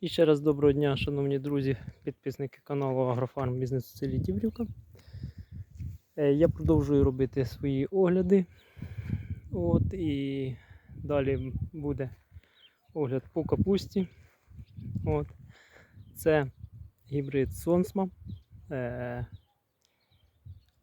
І ще раз доброго дня, шановні друзі, підписники каналу Агрофарм Бізнес у селі Діврівка. Е, Я продовжую робити свої огляди. От, і далі буде огляд по капусті. От. Це гібрид Сонсма. Е,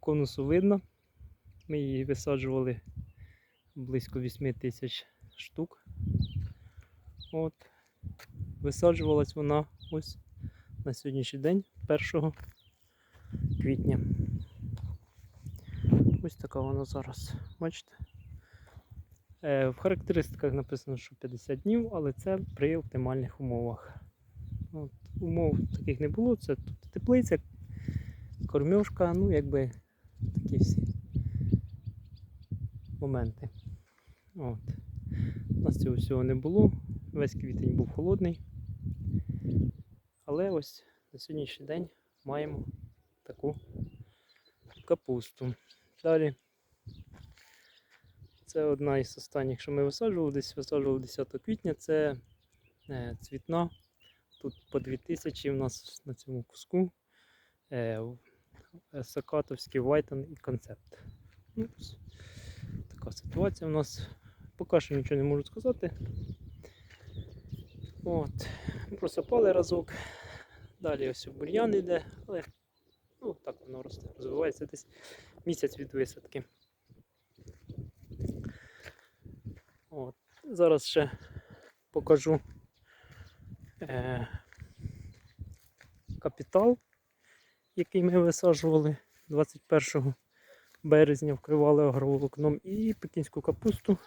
конусу. Ми її висаджували близько 8 тисяч штук. От. Висаджувалась вона ось на сьогоднішній день, 1 квітня. Ось така вона зараз. Бачите? Е, в характеристиках написано, що 50 днів, але це при оптимальних умовах. От, умов таких не було. Це тут теплиця, кормьошка, ну якби такі всі моменти. От. У нас цього всього не було. Весь квітень був холодний. Але ось на сьогоднішній день маємо таку капусту. Далі. Це одна із останніх, що ми висаджували, десь висаджували 10 квітня. Це е, цвітна. Тут по 2000 у нас на цьому куску. Е, е, Сакатовський Вайтон і концепт. Ну, така ситуація у нас. Поки що нічого не можу сказати. От. Просипали разок. Далі ось бур'ян йде, але ну, так воно росте, розвивається десь місяць від висадки. От. Зараз ще покажу е, капітал, який ми висаджували 21 березня, вкривали агроволокном, і пекінську капусту,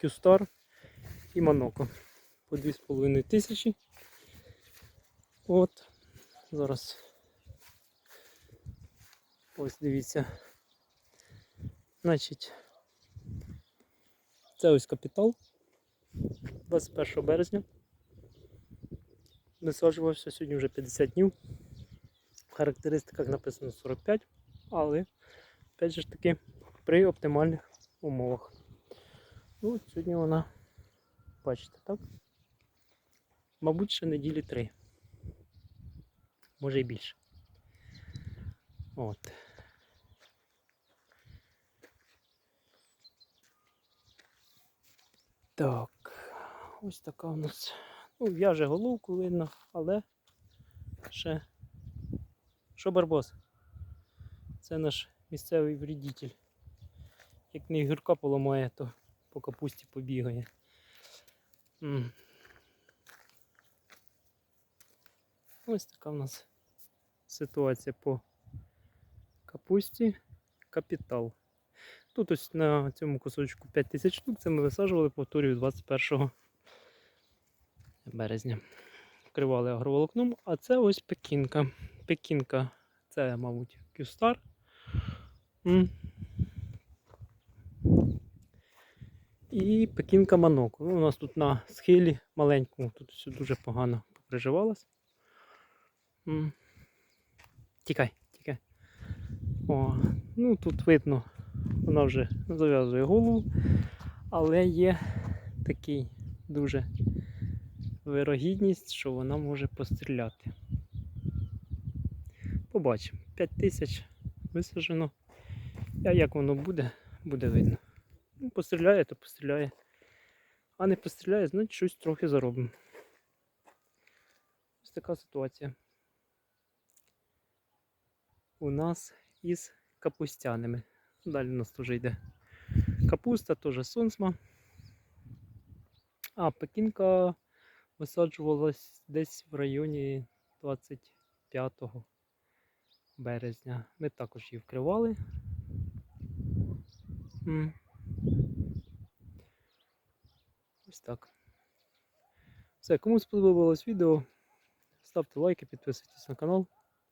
кюстар і маноко по 2,5 тисячі. От, зараз. Ось дивіться. Значить, це ось капітал 21 березня. Висаджувався сьогодні вже 50 днів. В характеристиках написано 45, але опять же таки при оптимальних умовах. Ну, сьогодні вона, бачите, так? Мабуть, ще неділі три. Може і більше. От. Так, ось така у нас. Ну, в'яже головку видно, але ще. Що барбос? Це наш місцевий вредитель. Як не гірка поламає, то по капусті побігає. Ось така в нас ситуація по капусті. Капітал. Тут ось на цьому кусочку 5000 штук, це ми висаджували, повторюю, 21 березня. Вкривали агроволокном, а це ось пекінка. Пекінка це, мабуть, кюстар. І пекінка маноку. Ну, у нас тут на схилі маленькому, тут все дуже погано поприживалось. Тікай, тікай. О, ну тут видно, вона вже зав'язує голову, але є такий дуже вирогідність, що вона може постріляти. Побачимо. 5 тисяч висаджено. А як воно буде, буде видно. Ну, постріляє, то постріляє. А не постріляє, значить щось трохи заробимо. Ось така ситуація. У нас із капустяними. Далі у нас теж йде капуста, теж сонсма. А пекінка висаджувалась десь в районі 25 березня. Ми також її вкривали. Ось так. Все, кому сподобалось відео, ставте лайки, підписуйтесь на канал.